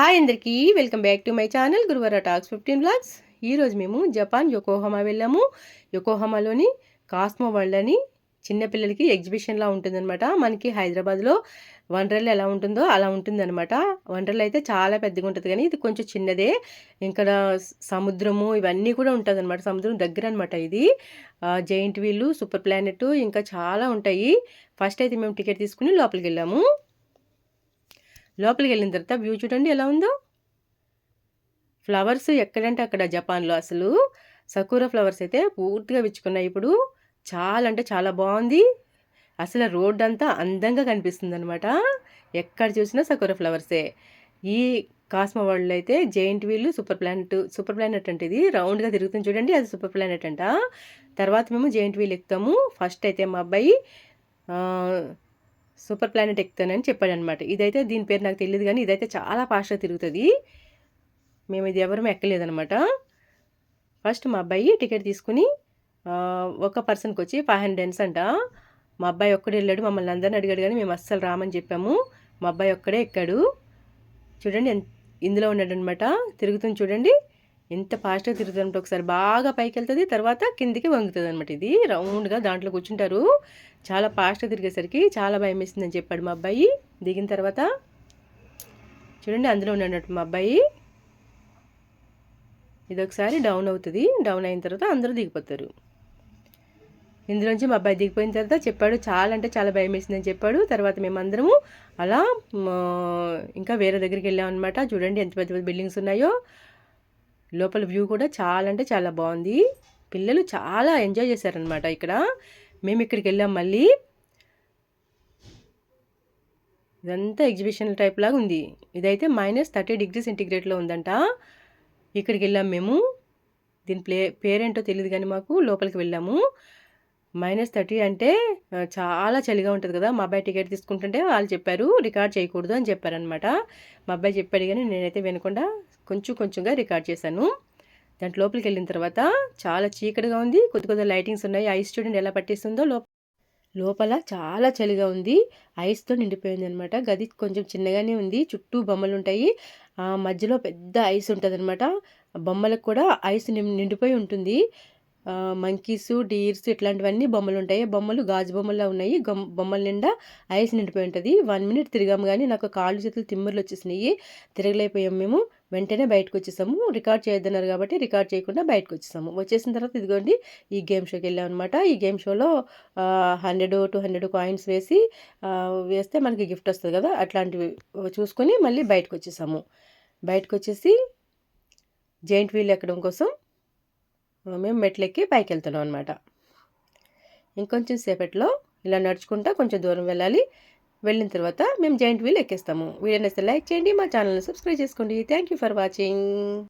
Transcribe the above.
Hi అందరికీ welcome back to my channel గురువార talks fifteen vlogs ఈరోజు మేము జపాన్ యొకోహమా వెళ్ళాము. యొకోహమాలోని కాస్మో వరల్డ్ అని చిన్నపిల్లలకి ఎగ్జిబిషన్లా ఉంటుందన్నమాట. మనకి హైదరాబాద్లో వండర్లు ఎలా ఉంటుందో అలా ఉంటుందన్నమాట. వండర్లు అయితే చాలా పెద్దగా ఉంటుంది కానీ ఇది కొంచెం చిన్నదే. ఇక్కడ సముద్రము ఇవన్నీ కూడా ఉంటుంది అనమాట సముద్రం దగ్గర అనమాట ఇది జైంట్ వీలు సూపర్ ప్లానెట్ ఇంకా చాలా ఉంటాయి. ఫస్ట్ అయితే మేము టికెట్ తీసుకుని లోపలికి వెళ్ళాము. లోపలికి వెళ్ళిన తర్వాత వ్యూ చూడండి ఎలా ఉందో. ఫ్లవర్స్ ఎక్కడంటే అక్కడ జపాన్లో అసలు. సకూర ఫ్లవర్స్ అయితే పూర్తిగా విచ్చుకున్నాయి. ఇప్పుడు చాలా అంటే చాలా బాగుంది. అసలు రోడ్ అంతా అందంగా కనిపిస్తుంది అనమాట ఎక్కడ చూసినా సకూర ఫ్లవర్సే. ఈ కాస్మో వరల్డ్లో అయితే giant wheel super planet super planet అంటే ఇది రౌండ్గా తిరుగుతుంది చూడండి. అది సూపర్ ప్లానెట్ అంట. తర్వాత మేము జైంట్ వీల్ ఎక్కుతాము. ఫస్ట్ అయితే మా అబ్బాయి సూపర్ ప్లానెట్ ఎక్కుతానని చెప్పాడు అనమాట ఇదైతే దీని పేరు నాకు తెలియదు కానీ ఇదైతే చాలా ఫాస్ట్గా తిరుగుతుంది. మేము ఇది ఎవరూ ఎక్కలేదనమాట. ఫస్ట్ మా అబ్బాయి టికెట్ తీసుకుని ఒక పర్సన్కి వచ్చి ఫైవ్ హండ్రెడ్స్ అంట. మా అబ్బాయి ఒక్కడే వెళ్ళాడు మమ్మల్ని అందరిని అడిగాడు కానీ మేము అస్సలు రామని చెప్పాము. మా అబ్బాయి ఒక్కడే ఎక్కాడు. చూడండి ఇందులో ఉన్నాడనమాట. తిరుగుతుంది చూడండి. ఎంత ఫాస్ట్గా తిరుగుతుందంటే ఒకసారి బాగా పైకి వెళ్తుంది తర్వాత కిందికి వంగుతుంది అనమాట ఇది. రౌండ్గా దాంట్లో కూర్చుంటారు. చాలా ఫాస్ట్గా తిరిగేసరికి చాలా భయం వేసిందని చెప్పాడు మా అబ్బాయి. దిగిన తర్వాత చూడండి అందులో ఉన్నట్టు మా అబ్బాయి. ఇది ఒకసారి డౌన్ అవుతుంది. డౌన్ అయిన తర్వాత అందరూ దిగిపోతారు. ఇందులోంచి మా అబ్బాయి దిగిపోయిన తర్వాత చెప్పాడు చాలా అంటే చాలా భయం వేసిందని చెప్పాడు. తర్వాత మేమందరము అలా ఇంకా వేరే దగ్గరికి వెళ్ళామన్నమాట. చూడండి ఎంత పెద్ద పెద్ద బిల్డింగ్స్ ఉన్నాయో. లోపల వ్యూ కూడా చాలా అంటే చాలా బాగుంది. పిల్లలు చాలా ఎంజాయ్ చేశారనమాట ఇక్కడ. మేము ఇక్కడికి వెళ్ళాం మళ్ళీ. ఇదంతా ఎగ్జిబిషన్ టైప్ లాగా ఉంది. ఇదైతే మైనస్ థర్టీ డిగ్రీ సెంటిగ్రేడ్లో ఉందంట. ఇక్కడికి వెళ్ళాం మేము. దీని ప్లే పేరేంటో తెలియదు కానీ మాకు లోపలికి వెళ్ళాము. మైనస్ థర్టీ అంటే చాలా చలిగా ఉంటుంది కదా మా అబ్బాయి టికెట్ తీసుకుంటుంటే వాళ్ళు చెప్పారు రికార్డ్ చేయకూడదు అని చెప్పారనమాట మా అబ్బాయి చెప్పాడు కానీ నేనైతే వినకుండా కొంచెం కొంచెంగా రికార్డ్ చేశాను. దాంట్ లోపలికి వెళ్ళిన తర్వాత చాలా చీకటిగా ఉంది కొద్ది కొద్ది లైటింగ్స్ ఉన్నాయి ఐస్ చూడండి ఎలా పట్టేస్తుందో లోపల లోపల చాలా చలిగా ఉంది ఐస్తో నిండిపోయింది అనమాట గది కొంచెం చిన్నగానే ఉంది చుట్టూ బొమ్మలు ఉంటాయి మధ్యలో పెద్ద ఐస్ ఉంటుంది అనమాట బొమ్మలకు కూడా ఐస్ నిండిపోయి ఉంటుంది. మంకీస్ డీర్స్ ఇట్లాంటివన్నీ బొమ్మలు ఉంటాయి బొమ్మలు గాజు బొమ్మల్లో ఉన్నాయి. బొమ్మల నిండా ఐస్ నిండిపోయి ఉంటుంది. వన్ మినిట్ తిరిగాము కానీ నాకు కాళ్ళు చేతులు తిమ్మర్లు వచ్చేసినాయి తిరగలేకపోయాం మేము. వెంటనే బయటకు వచ్చేసాము రికార్డ్ చేయొద్దన్నారు కాబట్టి రికార్డ్ చేయకుండా బయటకు వచ్చేసాము వచ్చేసిన తర్వాత ఇదిగోండి ఈ గేమ్ షోకి వెళ్ళాం అనమాట ఈ గేమ్ షోలో హండ్రెడ్ టూ హండ్రెడ్ కాయిన్స్ వేసి వేస్తే మనకి గిఫ్ట్ వస్తుంది కదా అట్లాంటివి చూసుకొని మళ్ళీ బయటకు వచ్చేసాము బయటకు వచ్చేసి జైంట్ వీల్ ఎక్కడం కోసం మేము మెట్లెక్కి పైకి వెళ్తున్నాం అనమాట ఇంకొంచెం సేపట్లో ఇలా నడుచుకుంటా కొంచెం దూరం వెళ్ళాలి. వెళ్ళిన తర్వాత మేము జాయింట్ వీల్ ఎక్కేస్తాము. వీడియో నచ్చితే లైక్ చేయండి మా ఛానల్ని సబ్స్క్రైబ్ చేసుకోండి. Thank you for watching